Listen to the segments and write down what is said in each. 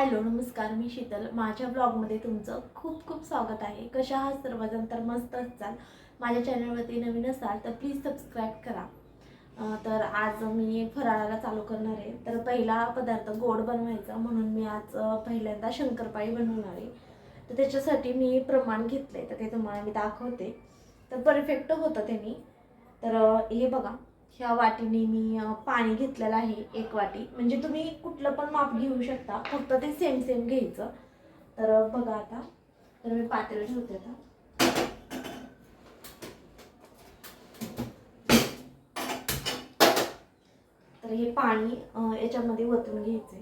Hello नमस्कार मी शीतल. माझ्या ब्लॉगमध्ये तुमचं खूप खूप स्वागत आहे. कशा आहात सर्वजण? तर मस्त असाल. माझ्या चॅनलवरती नवीन असाल तर प्लीज सबस्क्राईब करा. तर आज मी फराळाला चालू करणार आहे. तर पहिला पदार्थ गोड बनवायचा म्हणून मी आज पहिल्यांदा शंकरपाळी बनवणार आहे. तर त्याच्यासाठी मी प्रमाण घेतलं आहे तर ते तुम्हाला मी दाखवते. तर परफेक्ट होतं त्यांनी तर हे बघा. ह्या वाटीने मी पाणी घेतलेलं आहे एक वाटी. म्हणजे तुम्ही कुठलं पण माप घेऊ शकता. फक्त ते सेम सेम घ्यायचं. तर बघा आता. तर मी पात्र ठेवते आता. तर हे पाणी याच्यामध्ये वतून घ्यायचंय.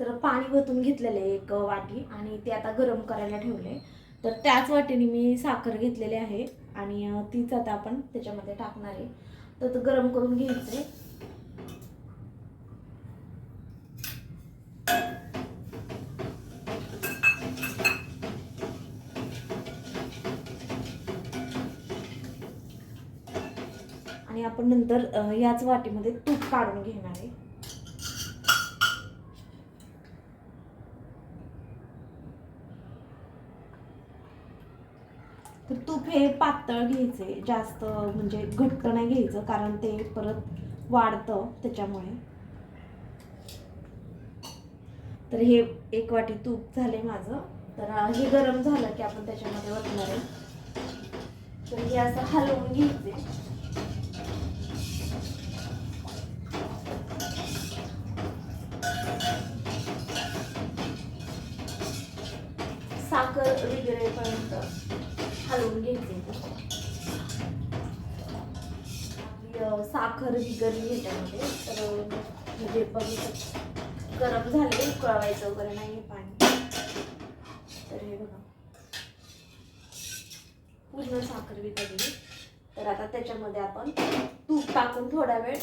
तर पाणी वतून घेतलेलं आहे एक वाटी आणि ते आता गरम करायला ठेवले तर त्याच वाटीने मी साखर घेतलेली आहे. आणि तीच आता आपण त्याच्यामध्ये टाकणार आहे. तर ते गरम करून घ्यायचं आहे. आणि आपण नंतर याच वाटीमध्ये तूप काढून घेणार आहे. तर तूप हे पातळ घ्यायचे जास्त म्हणजे घट्ट नाही घ्यायचं कारण ते परत वाढतं त्याच्यामुळे. तर हे एक वाटी तूप झाले माझं. तर हे गरम झालं की आपण त्याच्यामध्ये वाटणार आहे. तर हे असं हलवून घ्यायचे. साखर विगरली ह्याच्यामध्ये तर म्हणजे बघू शकतो. गरम झाले उकळवायचं वगैरे नाही पाणी. तर हे बघा. पूर्ण साखर विगरली तर आता त्याच्यामध्ये आपण तूप टाकून थोडा वेळ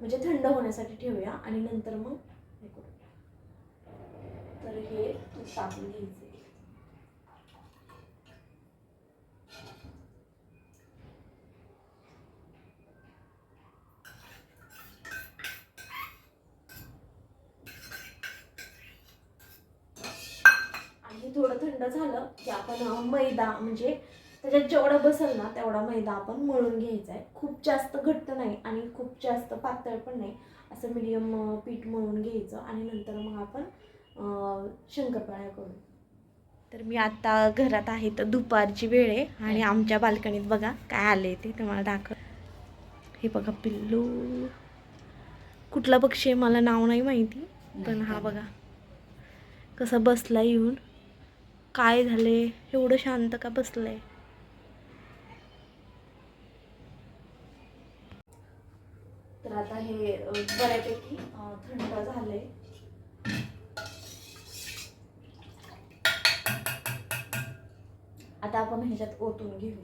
म्हणजे थंड होण्यासाठी ठेवूया आणि नंतर मग हे करू तर हे तूप टाकून घ्यायचे आणि हे थोडं थंड झालं की आपण मैदा म्हणजे त्याच्यात जेवढं बसेल ना तेवढा मैदा आपण मळून घ्यायचा आहे. खूप जास्त घट्ट नाही आणि खूप जास्त पातळ पण नाही असं मिडियम पीठ मळून घ्यायचं आणि नंतर मग आपण शंकरपाळ्या करू. तर मी आता घरात आहे तर दुपारची वेळ आहे आणि आमच्या बाल्कनीत बघा काय आले ते तुम्हाला दाखव. हे बघा पिल्लू. कुठला पक्षी आहे मला नाव नाही माहिती पण हा बघा. कसा बसला येऊन. काय झाले? एवढं शांत का बसलंय तर आता हे बऱ्यापैकी थंड झालंय. आता आपण ह्याच्यात ओतून घेऊ.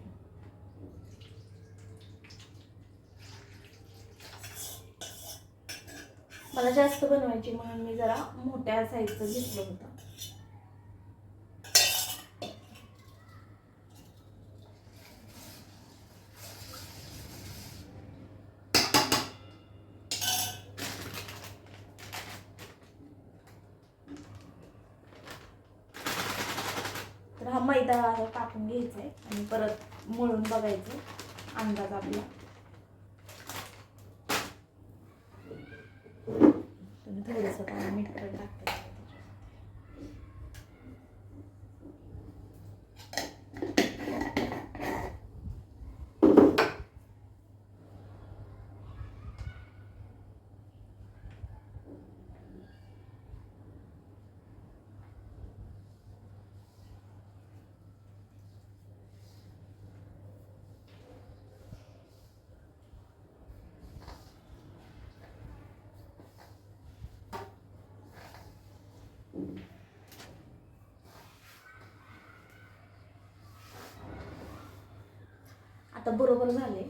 मला जास्त बनवायची म्हणून मी जरा मोठ्या साईजचं घेतलं होतं तर हा मैदा टाकून घ्यायचा आहे आणि परत मळून बघायचं अंदाज आपला. तुम्ही थोडंसं पाणी मीठ आता बरोबर झाले.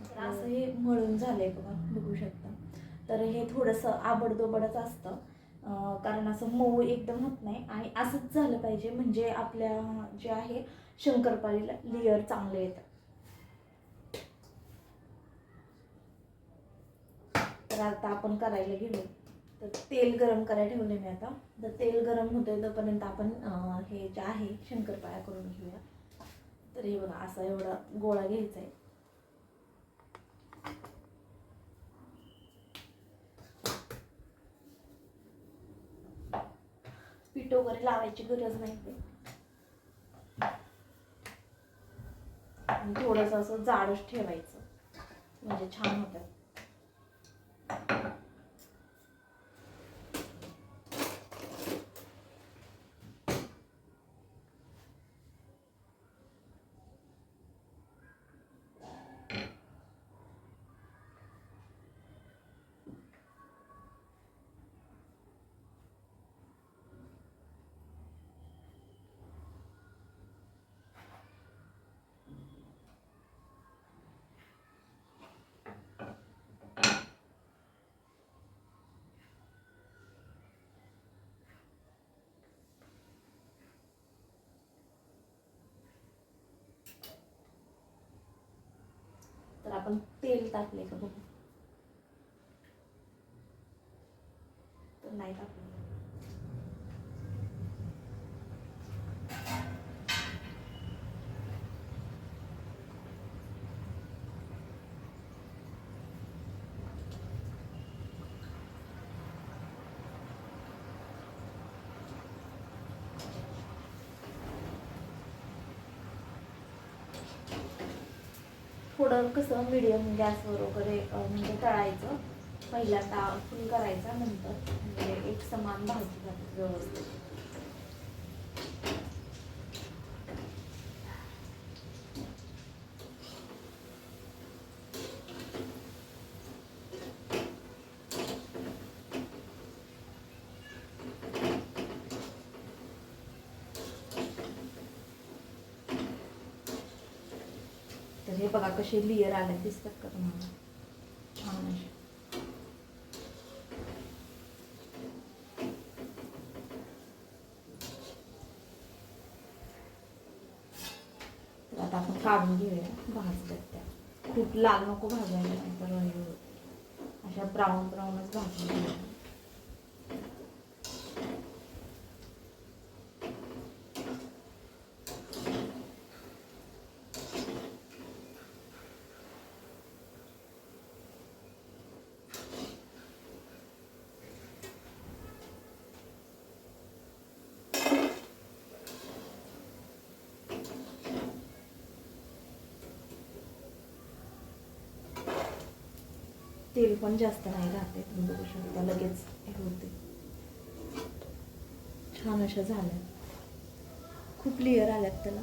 तर असं हे मळून झालंय बघा बघू शकता. तर हे थोडंसं आबडदोबडच असतं. कारण असं मऊ एकदम होत नाही. आणि असंच झालं पाहिजे म्हणजे आपल्या जे आहे शंकरपाळीला लेअर चांगले येतात. तर आता आपण करायला घेऊ तर तेल गरम करायला ठेवले मी आता. तर तेल गरम होतंय तोपर्यंत आपण हे जे आहे शंकरपाळ्या करून घेऊया. तर हे बघा असा एवढा गोळा घ्यायचा आहे पीठ वगैरे लावायची गरज नाही ते आणि थोडंसं असं जाडच ठेवायचं. म्हणजे छान होतं तर आपण तेल टाकले का बघू तर नाही टाकलं थोडं कसं मिडियम गॅसवर वगैरे म्हणजे तळायचं. पहिला ता फुल करायचा नंतर म्हणजे एक समान भाजी जाते व्यवस्थित. तर हे बघा कसे लेअर आले दिसतात का तुम्हाला? छान असे. आता आपण काढून घेऊया भाजतात त्या. खूप लाल नको भाजायला नाहीतर अशा ब्राऊन ब्राऊनच भाजून घेऊया. तेल पण जास्त नाही राहते तुम्ही बघू शकता लगेच हे होते. छान अशा झाल्या. खूप क्लिअर आल्यात त्याला.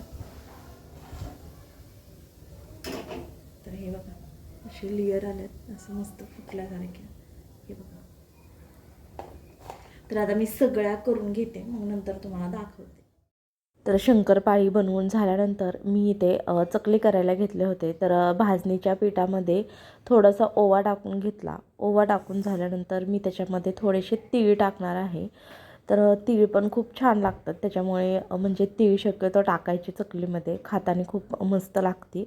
तर हे बघा असे लेअर आल्यात असं मस्त फुटल्यासारख्या हे बघा. तर आता मी सगळ्या करून घेते मग नंतर तुम्हाला दाखवते. तर शंकरपाळी बनवून झाल्यानंतर मी इथे चकली करायला घेतले होते. तर भाजणीच्या पिठामध्ये थोडासा ओवा टाकून घेतला. ओवा टाकून झाल्यानंतर मी त्याच्यामध्ये थोडेसे तीळ टाकणार आहे. तर तीळ पण खूप छान लागतात. त्याच्यामुळे म्हणजे तीळ शक्यतो टाकायची चकलीमध्ये. खाताने खूप मस्त लागते.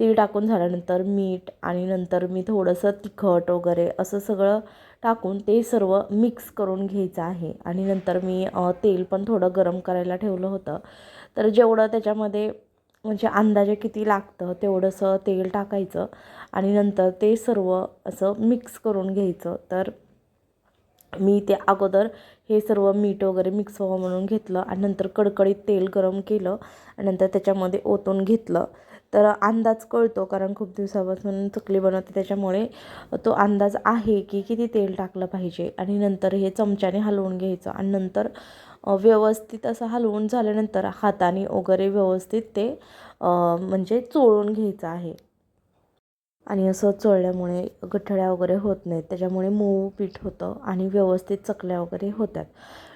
तीळ टाकून झाल्यानंतर मीठ आणि नंतर मी थोडंसं तिखट वगैरे असं सगळं टाकून ते सर्व मिक्स करून घ्यायचं आहे. आणि नंतर मी तेल पण थोडं गरम करायला ठेवलं होतं. तर जेवढं त्याच्यामध्ये म्हणजे अंदाजे किती लागतं तेवढंसं तेल टाकायचं आणि नंतर ते सर्व असं मिक्स करून घ्यायचं. तर मी ते अगोदर हे सर्व मीठ वगैरे मिक्स व्हावं म्हणून घेतलं आणि नंतर कडकडीत तेल गरम केलं आणि नंतर त्याच्यामध्ये ओतून घेतलं. तर अंदाज कळतो कारण खूप दिवसापासून चकली बनवते त्याच्यामुळे तो अंदाज आहे की किती तेल टाकलं पाहिजे आणि नंतर हे चमच्याने हलवून घ्यायचं आणि नंतर व्यवस्थित असं हलवून झाल्यानंतर हाताने वगैरे व्यवस्थित ते म्हणजे चोळून घ्यायचं आहे. आणि असं चोळल्यामुळे गठळ्या वगैरे होत नाहीत. त्याच्यामुळे मऊ पीठ होतं आणि व्यवस्थित चकल्या वगैरे होतात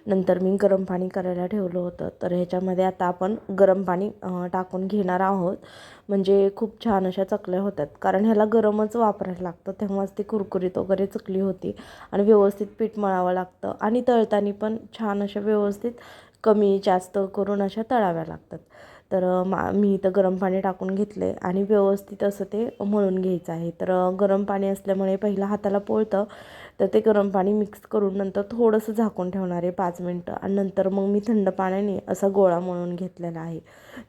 नंतर मी गरम पाणी करायला ठेवलं होतं. तर ह्याच्यामध्ये आता आपण गरम पाणी टाकून घेणार आहोत. म्हणजे खूप छान अशा चकल्या होतात कारण ह्याला गरमच वापरायला लागतं. तेव्हाच ती कुरकुरीत वगैरे चकली होती. आणि व्यवस्थित पीठ मळावं लागतं. आणि तळताना पण छान अशा व्यवस्थित कमी जास्त करून अशा तळाव्या लागतात. तर मा मी इथं गरम पाणी टाकून घेतले आणि व्यवस्थित असं ते मळून घ्यायचं आहे. तर गरम पाणी असल्यामुळे पहिलं हाताला पोळतं तर ते गरम पाणी मिक्स करून नंतर थोडंसं झाकून ठेवणार आहे पाच मिनटं आणि नंतर मग मी थंड पाण्याने असा गोळा मळून घेतलेला आहे.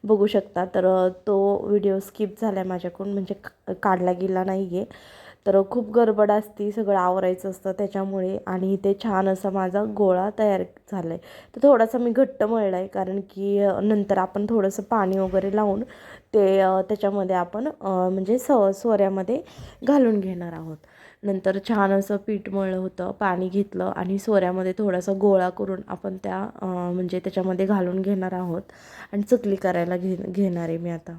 बघू शकता तर तो व्हिडिओ स्किप झाला आहे माझ्याकडून म्हणजे काढला गेला नाही आहे तर खूप गडबड असती सगळं आवरायचं असतं त्याच्यामुळे आणि इथे छान असा माझा गोळा तयार झाला आहे तर थोडासा मी घट्ट मळला आहे कारण की नंतर आपण थोडंसं पाणी वगैरे लावून ते त्याच्यामध्ये आपण म्हणजे स सोऱ्यामध्ये घालून घेणार आहोत. नंतर छान असं पीठ मळलं होतं पाणी घेतलं आणि सोऱ्यामध्ये थोडासा गोळा करून आपण त्या म्हणजे त्याच्यामध्ये घालून घेणार आहोत. आणि चकली करायला घे घेणार आहे मी आता.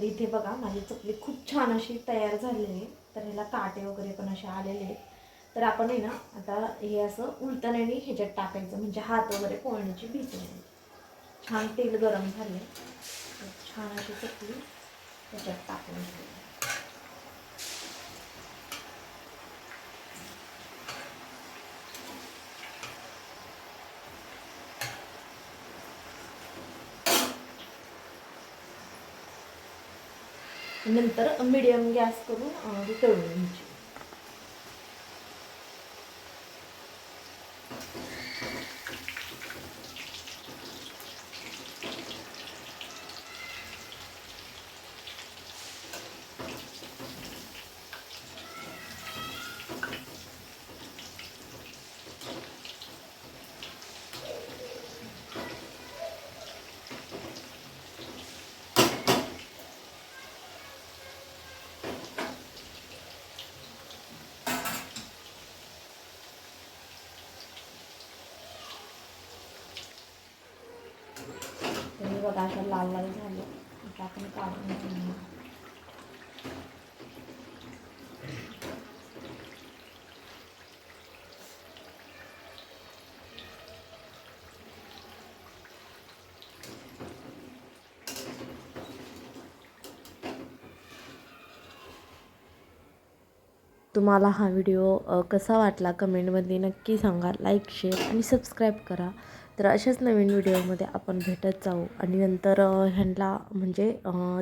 तर इथे बघा माझी चकली खूप छान अशी तयार झालेली आहे. तर ह्याला काटे वगैरे पण असे आलेले आहेत. तर आपण आहे ना आता हे असं उलटण्याने ह्याच्यात टाकायचं म्हणजे हात वगैरे पोळण्याची भीती नाही. छान तेल गरम झाले छान अशी चकली त्याच्यात टाकून नंतर मिडियम गॅस करून तळून घ्यायची. बघा असं लाल लाल झाले. आता आपण काढून घेऊया. तुम्हाला हा व्हिडिओ कसा वाटला कमेंटमध्ये नक्की सांगा. लाईक शेअर आणि सबस्क्राईब करा. तर अशाच नवीन व्हिडिओमध्ये आपण भेटत जाऊ. आणि नंतर ह्यांना म्हणजे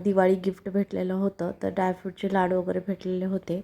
दिवाळी गिफ्ट भेटलेलं होतं. तर ड्रायफ्रूटचे लाडू वगैरे भेटलेले होते.